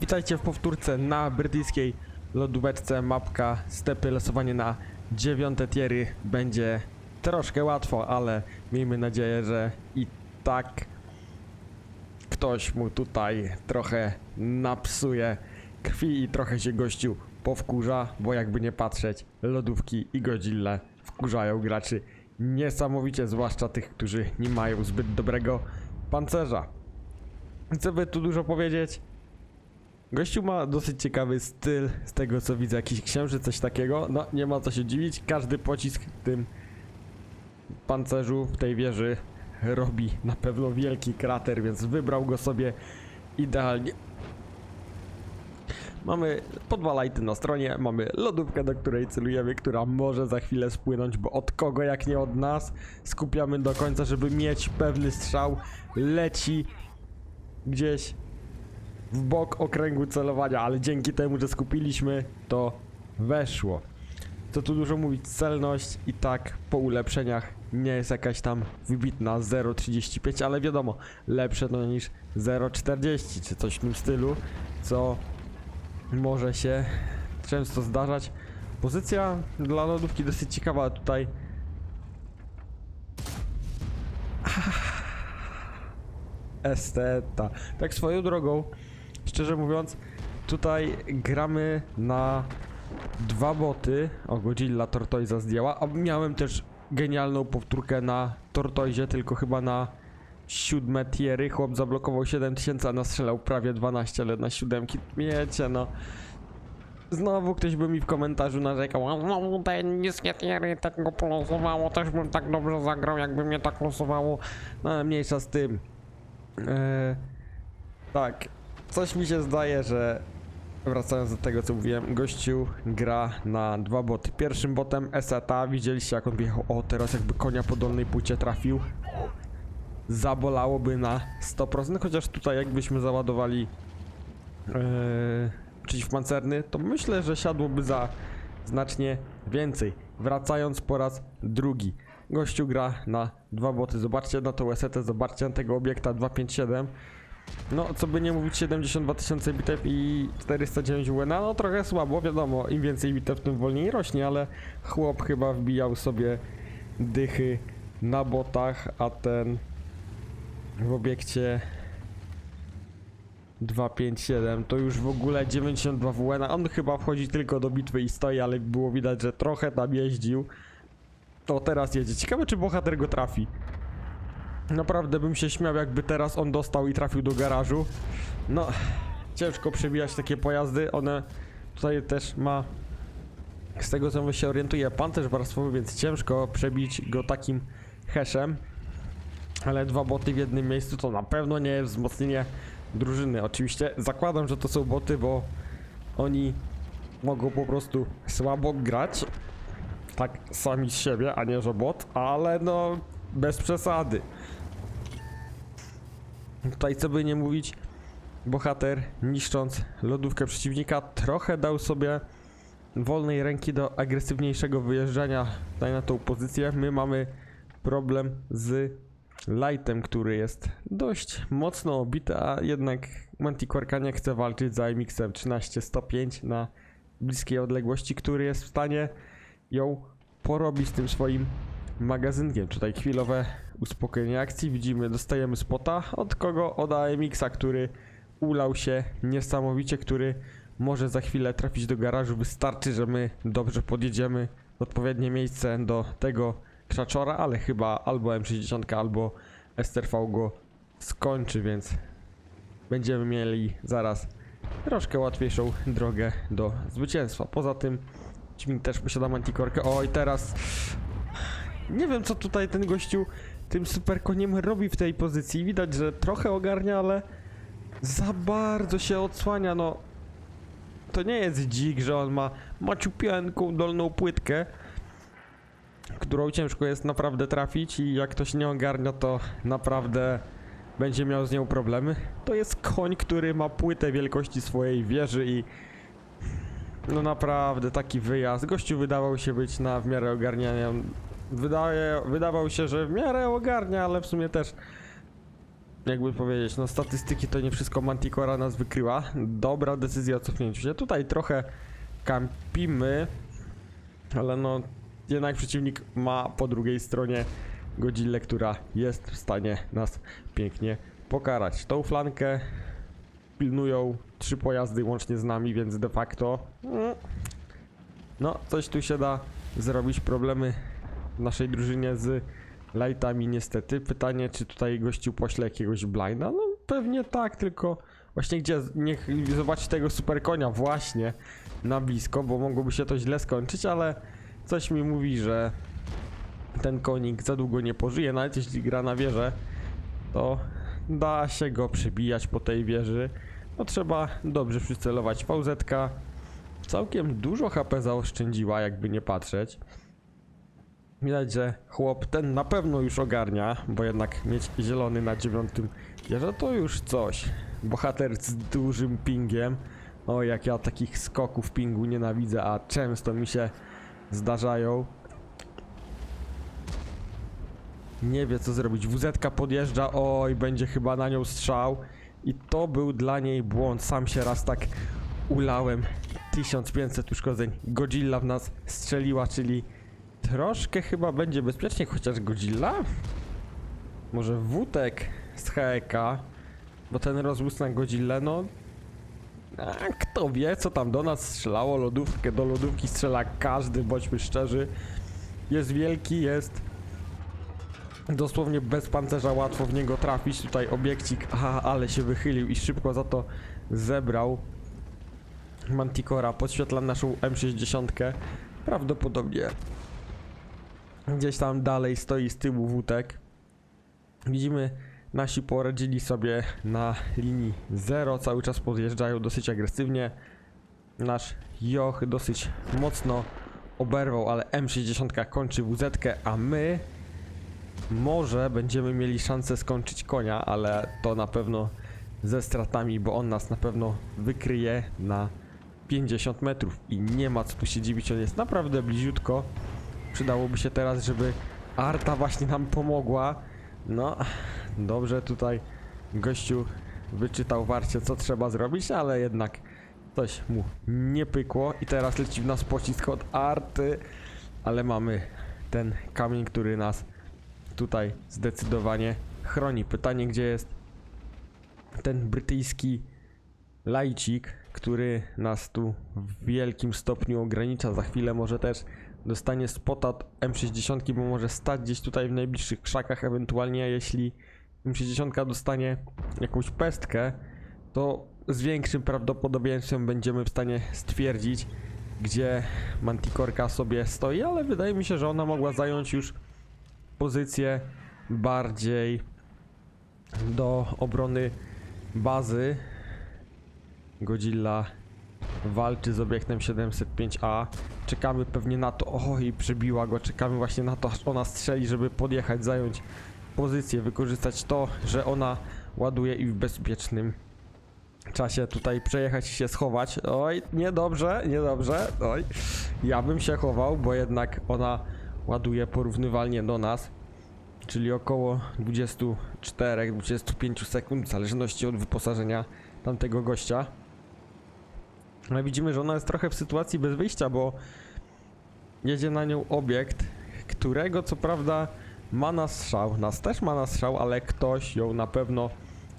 Witajcie w powtórce na brytyjskiej lodóweczce mapka stepy losowanie na dziewiąte tiery będzie troszkę łatwo, ale miejmy nadzieję, że i tak ktoś mu tutaj trochę napsuje krwi i trochę się gościu powkurza, bo jakby nie patrzeć, lodówki i Godzilla wkurzają graczy niesamowicie, zwłaszcza tych, którzy nie mają zbyt dobrego pancerza. Co by tu dużo powiedzieć? Gościu ma dosyć ciekawy styl, z tego co widzę, jakiś księżyc, coś takiego. No, nie ma co się dziwić, każdy pocisk w tym pancerzu, w tej wieży robi na pewno wielki krater, więc wybrał go sobie idealnie. Mamy po dwa lighty na stronie, mamy lodówkę, do której celujemy, która może za chwilę spłynąć, bo od kogo jak nie od nas. Skupiamy do końca, żeby mieć pewny strzał. Leci gdzieś w bok okręgu celowania, ale dzięki temu, że skupiliśmy, to weszło. Co tu dużo mówić, celność i tak po ulepszeniach nie jest jakaś tam wybitna 0,35, ale wiadomo, lepsze to niż 0,40 czy coś w tym stylu, co może się często zdarzać. Pozycja dla lodówki dosyć ciekawa tutaj. Esteta. Tak swoją drogą, szczerze mówiąc, tutaj gramy na dwa boty. O, Godzilla Tortoisa zdjęła. A miałem też genialną powtórkę na Tortoisie, tylko chyba na siódme tiery. Chłop zablokował 7000, a nastrzelał prawie 12, ale na siódemki. Wiecie, no. Znowu ktoś by mi w komentarzu narzekał, "A, no te niskie tiery tak go polosowało, też bym tak dobrze zagrał, jakby mnie tak losowało. No ale mniejsza z tym. Eee, tak, coś mi się zdaje, że wracając do tego co mówiłem, gościu gra na dwa boty. Pierwszym botem Eseta, widzieliście jak on wjechał, o teraz jakby konia po dolnej płycie trafił. Zabolałoby na 100%, chociaż tutaj jakbyśmy załadowali eee, przeciwpancerny, to myślę, że siadłoby za znacznie więcej. Wracając po raz drugi. Gościu gra na dwa boty. Zobaczcie na tą esetę, zobaczcie na tego obiekta 257. No, co by nie mówić, 72 tysiące bitew i 409 UN, no trochę słabo, wiadomo, im więcej bitew, tym wolniej rośnie, ale chłop chyba wbijał sobie dychy na botach, a ten w obiekcie 257 to już w ogóle 92 WN. On chyba wchodzi tylko do bitwy i stoi, ale było widać, że trochę tam jeździł. To teraz jedzie. Ciekawe, czy bohater go trafi. Naprawdę bym się śmiał, jakby teraz on dostał i trafił do garażu. No, ciężko przebijać takie pojazdy. One tutaj też ma. Z tego co się orientuje, pancerz warstwowy, więc ciężko przebić go takim heszem. Ale dwa boty w jednym miejscu to na pewno nie jest wzmocnienie drużyny. Oczywiście zakładam, że to są boty, bo oni mogą po prostu słabo grać. Tak sami z siebie, a nie że bot, ale no bez przesady. Tutaj co by nie mówić, bohater niszcząc lodówkę przeciwnika trochę dał sobie wolnej ręki do agresywniejszego wyjeżdżania tutaj na tą pozycję. My mamy problem z Lightem, który jest dość mocno obity, a jednak Manticorka nie chce walczyć za MX-em 13-105 na bliskiej odległości, który jest w stanie ją porobić tym swoim magazynkiem. Tutaj chwilowe uspokojenie akcji. Widzimy, dostajemy spota. Od kogo? Od AMX-a, który ulał się niesamowicie, który może za chwilę trafić do garażu. Wystarczy, że my dobrze podjedziemy w odpowiednie miejsce do tego krzaczora, ale chyba albo M60, albo STRV go skończy, więc będziemy mieli zaraz troszkę łatwiejszą drogę do zwycięstwa. Poza tym Dźwig też posiada mantikorkę. Oj, teraz nie wiem co tutaj ten gościu tym super koniem robi w tej pozycji. Widać, że trochę ogarnia, ale za bardzo się odsłania, no. To nie jest dzik, że on ma maciupienką dolną płytkę, którą ciężko jest naprawdę trafić i jak ktoś nie ogarnia, to naprawdę będzie miał z nią problemy. To jest koń, który ma płytę wielkości swojej wieży i no naprawdę taki wyjazd. Gościu wydawał się być na w miarę ogarniania. Wydaje, wydawał się, że w miarę ogarnia, ale w sumie też jakby powiedzieć, no statystyki to nie wszystko Manticora nas wykryła. Dobra decyzja o cofnięciu się. Tutaj trochę kampimy, ale no jednak przeciwnik ma po drugiej stronie Godzillę, która jest w stanie nas pięknie pokarać. Tą flankę pilnują trzy pojazdy łącznie z nami, więc de facto mm, no coś tu się da zrobić. Problemy w naszej drużynie z lightami niestety. Pytanie, czy tutaj gościu pośle jakiegoś blinda? No pewnie tak, tylko właśnie gdzie? Niech zobaczy tego super konia właśnie na blisko, bo mogłoby się to źle skończyć, ale coś mi mówi, że ten konik za długo nie pożyje, nawet jeśli gra na wieżę, to da się go przebijać po tej wieży. No trzeba dobrze przycelować. VZ całkiem dużo HP zaoszczędziła, jakby nie patrzeć. Widać, że chłop ten na pewno już ogarnia, bo jednak mieć zielony na dziewiątym wieża to już coś. Bohater z dużym pingiem. O, jak ja takich skoków pingu nienawidzę, a często mi się zdarzają. Nie wie co zrobić. WZ podjeżdża, oj, będzie chyba na nią strzał. I to był dla niej błąd. Sam się raz tak ulałem. 1500 uszkodzeń. Godzilla w nas strzeliła, czyli troszkę chyba będzie bezpiecznie, chociaż Godzilla? Może Wutek z HEK, bo ten rozłóż na Godzillę, no... A kto wie, co tam do nas strzelało, lodówkę, do lodówki strzela każdy, bądźmy szczerzy. Jest wielki, jest dosłownie bez pancerza łatwo w niego trafić. Tutaj obiekcik, aha, ale się wychylił i szybko za to zebrał. Manticora podświetla naszą M60. Prawdopodobnie gdzieś tam dalej stoi z tyłu wótek. Widzimy, nasi poradzili sobie na linii 0, cały czas podjeżdżają dosyć agresywnie. Nasz Joch dosyć mocno oberwał, ale M60 kończy WZ, a my może będziemy mieli szansę skończyć konia, ale to na pewno ze stratami, bo on nas na pewno wykryje na 50 metrów i nie ma co tu się dziwić, on jest naprawdę bliziutko. Przydałoby się teraz, żeby Arta właśnie nam pomogła. No, dobrze tutaj gościu wyczytał warcie, co trzeba zrobić, ale jednak coś mu nie pykło i teraz leci w nas pocisk od Arty, ale mamy ten kamień, który nas tutaj zdecydowanie chroni. Pytanie, gdzie jest ten brytyjski lajcik, który nas tu w wielkim stopniu ogranicza. Za chwilę może też dostanie spota od M60, bo może stać gdzieś tutaj w najbliższych krzakach, ewentualnie jeśli M60 dostanie jakąś pestkę, to z większym prawdopodobieństwem będziemy w stanie stwierdzić, gdzie Manticorka sobie stoi, ale wydaje mi się, że ona mogła zająć już pozycję bardziej do obrony bazy. Godzilla walczy z obiektem 705A. Czekamy pewnie na to. Oj, przebiła go. Czekamy właśnie na to, aż ona strzeli, żeby podjechać, zająć pozycję, wykorzystać to, że ona ładuje i w bezpiecznym czasie tutaj przejechać i się schować. Oj, niedobrze, niedobrze. Oj, ja bym się chował, bo jednak ona ładuje porównywalnie do nas, czyli około 24-25 sekund, w zależności od wyposażenia tamtego gościa. Widzimy, że ona jest trochę w sytuacji bez wyjścia, bo jedzie na nią obiekt, którego co prawda ma na strzał, nas też ma na strzał, ale ktoś ją na pewno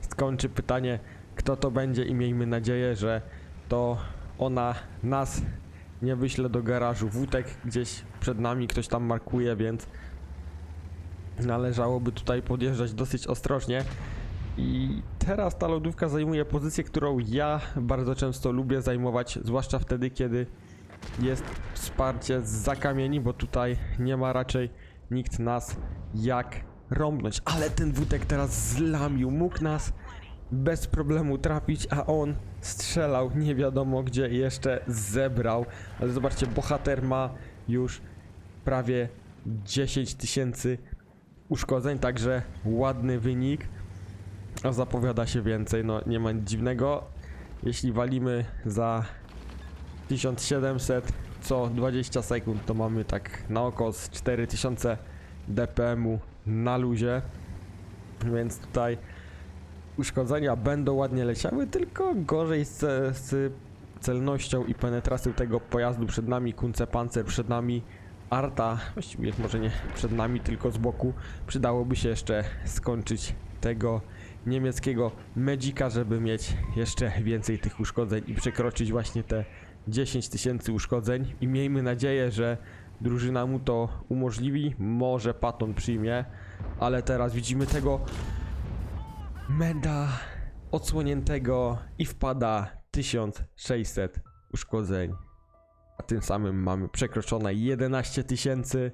skończy. Pytanie, kto to będzie i miejmy nadzieję, że to ona nas nie wyśle do garażu. Wótek gdzieś przed nami ktoś tam markuje, więc należałoby tutaj podjeżdżać dosyć ostrożnie. I teraz ta lodówka zajmuje pozycję, którą ja bardzo często lubię zajmować, zwłaszcza wtedy, kiedy jest wsparcie z zakamieni, bo tutaj nie ma raczej nikt nas jak rąbnąć. Ale ten wódek teraz zlamił, mógł nas bez problemu trafić, a on strzelał nie wiadomo gdzie jeszcze zebrał. Ale zobaczcie, bohater ma już prawie 10 tysięcy uszkodzeń, także ładny wynik. Zapowiada się więcej, no nie ma nic dziwnego. Jeśli walimy za 1700 co 20 sekund, to mamy tak na oko z 4000 DPM-u na luzie. Więc tutaj uszkodzenia będą ładnie leciały, tylko gorzej z, z celnością i penetracją tego pojazdu przed nami, Kunce Panzer przed nami, Arta, właściwie może nie przed nami, tylko z boku. Przydałoby się jeszcze skończyć tego niemieckiego Magica, żeby mieć jeszcze więcej tych uszkodzeń i przekroczyć właśnie te 10 tysięcy uszkodzeń i miejmy nadzieję, że drużyna mu to umożliwi, może Patton przyjmie, ale teraz widzimy tego Menda odsłoniętego i wpada 1600 uszkodzeń. A tym samym mamy przekroczone 11 tysięcy.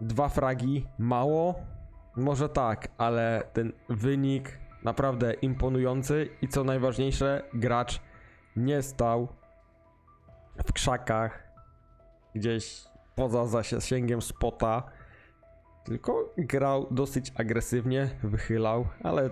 Dwa fragi, mało? Może tak, ale ten wynik naprawdę imponujący i co najważniejsze, gracz nie stał w krzakach gdzieś poza zasięgiem spota, tylko grał dosyć agresywnie, wychylał, ale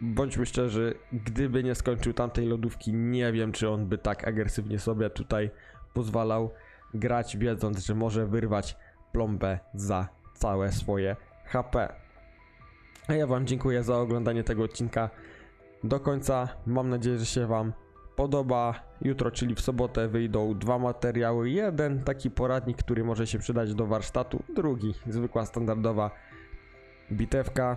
bądźmy szczerzy, gdyby nie skończył tamtej lodówki, nie wiem, czy on by tak agresywnie sobie tutaj pozwalał grać, wiedząc, że może wyrwać plombę za całe swoje HP. A ja Wam dziękuję za oglądanie tego odcinka do końca. Mam nadzieję, że się Wam podoba. Jutro, czyli w sobotę, wyjdą dwa materiały. Jeden taki poradnik, który może się przydać do warsztatu, drugi zwykła, standardowa bitewka.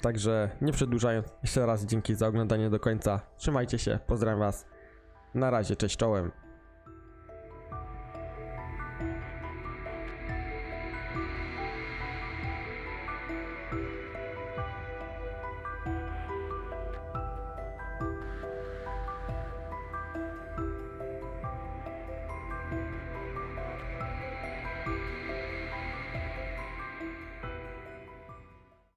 Także nie przedłużając, jeszcze raz dzięki za oglądanie do końca. Trzymajcie się, pozdrawiam Was. Na razie, cześć czołem.